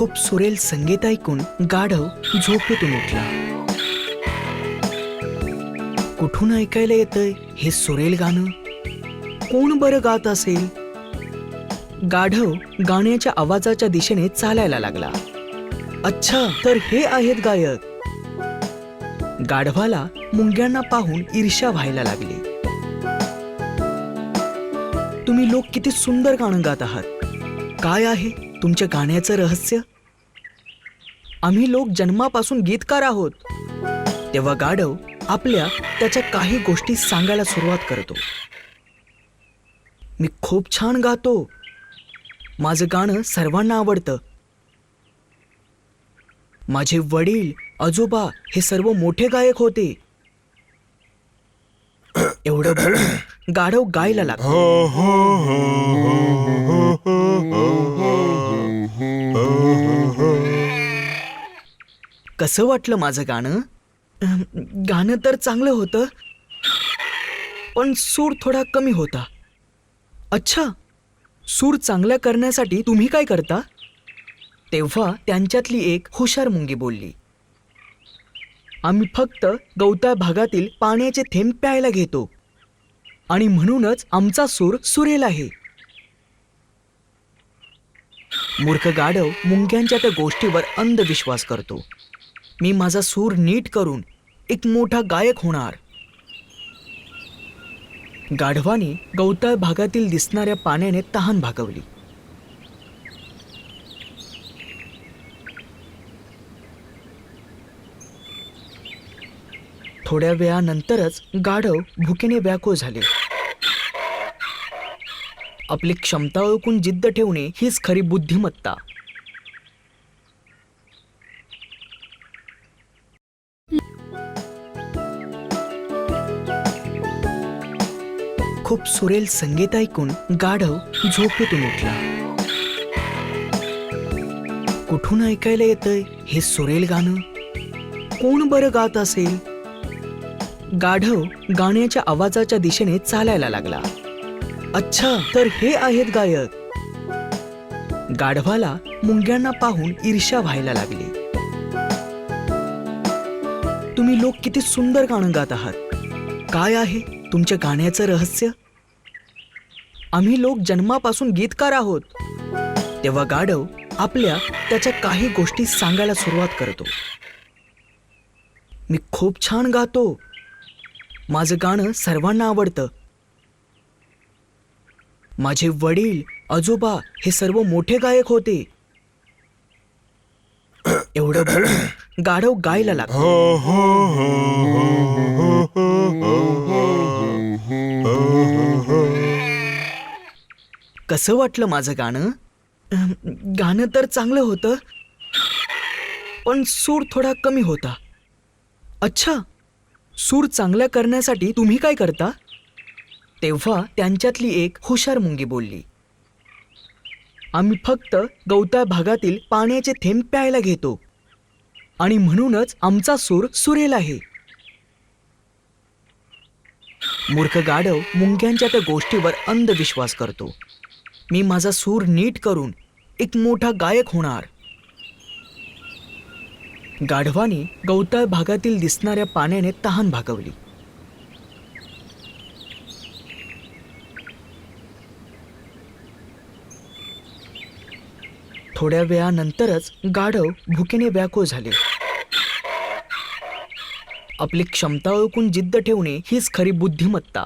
खूप सुरेल संगीत ऐकून गाढव झोपेतून उठला. कुठून ऐकायला येतंय हे सुरेल गाणं? कोण बरं गात असेल? गाढव गाण्याच्या आवाजाच्या दिशेने चालायला लागला. अच्छा तर हे आहेत गायक. गाढवाला मुंग्यांना पाहून ईर्ष्या व्हायला लागली. तुम्ही लोक किती सुंदर गाणं गात आहात. काय आहे तुमच्या गाण्याचं रहस्य? आम्ही लोक जन्मापासून गीतकार आहोत तेव्हा गाढव आपल्या त्याच्या काही गोष्टी सांगायला सुरुवात करतो मी खूप छान गातो माझं गाणं सर्वांना आवडतं माझे वडील आजोबा हे सर्व मोठे गायक होते एवढं बोलून गाढव गायला लागतो कसं वाटलं माझं गाणं? गाणं तर चांगलं होतं पण सूर थोडा कमी होता. अच्छा सूर चांगला करण्यासाठी तुम्ही काय करता? तेव्हा त्यांच्यातली एक हुशार मुंगी बोलली. आम्ही फक्त गवताळ भागातील पाण्याचे थेंब प्यायला घेतो आणि म्हणूनच आमचा सूर सुरेल आहे. मूर्ख गाढव मुंग्यांच्या त्या गोष्टीवर अंधविश्वास करतो. मी माझा सूर नीट करून एक मोठा गायक होणार. गाढवाने गवताळ भागातील दिसणाऱ्या पाण्याने तहान भागवली. थोड्या वेळानंतरच गाढव भुकेने व्याकुळ झाले. आपली क्षमता ओळखून जिद्द ठेवणे हीच खरी बुद्धिमत्ता. खूप सुरेल संगीत ऐकून गाढव झोपेतून उठला. कुठून ऐकायला येतंय हे सुरेल गाणं? कोण बरं गात असेल? गाढव गाण्याच्या आवाजाच्या दिशेने चालायला लागला. अच्छा तर हे आहेत गायक. गाढवाला मुंग्यांना पाहून ईर्ष्या व्हायला लागली. तुम्ही लोक किती सुंदर गाणं गात आहात. काय आहे? तुमच्या गाण्याचं रहस्य आम्ही लोक जन्मापासून गीतकार आहोत तेव्हा गाढव आपल्या त्याच्या काही गोष्टी सांगायला सुरुवात करतो मी खूप छान गातो माझं गाणं सर्वांना आवडतं माझे वडील आजोबा हे सर्व मोठे गायक होते एवढं गाढव गायला लागतो कसं वाटलं माझं गाणं? गाणं तर चांगलं होतं पण सूर थोडा कमी होता. अच्छा सूर चांगला करण्यासाठी तुम्ही काय करता? तेव्हा त्यांच्यातली एक हुशार मुंगी बोलली. आम्ही फक्त गवताळ भागातील पाण्याचे थेंब प्यायला घेतो आणि म्हणूनच आमचा सूर सुरेल आहे. मूर्ख गाढव मुंग्यांच्या त्या गोष्टीवर अंधविश्वास करतो. मी माझा सूर नीट करून एक मोठा गायक होणार. गाढवाने गवताळ भागातील दिसणाऱ्या पाण्याने तहान भागवली. थोड्या वेळानंतरच गाढव भुकेने व्याकुळ झाले. आपली क्षमता ओळखून जिद्द ठेवणे हीच खरी बुद्धिमत्ता.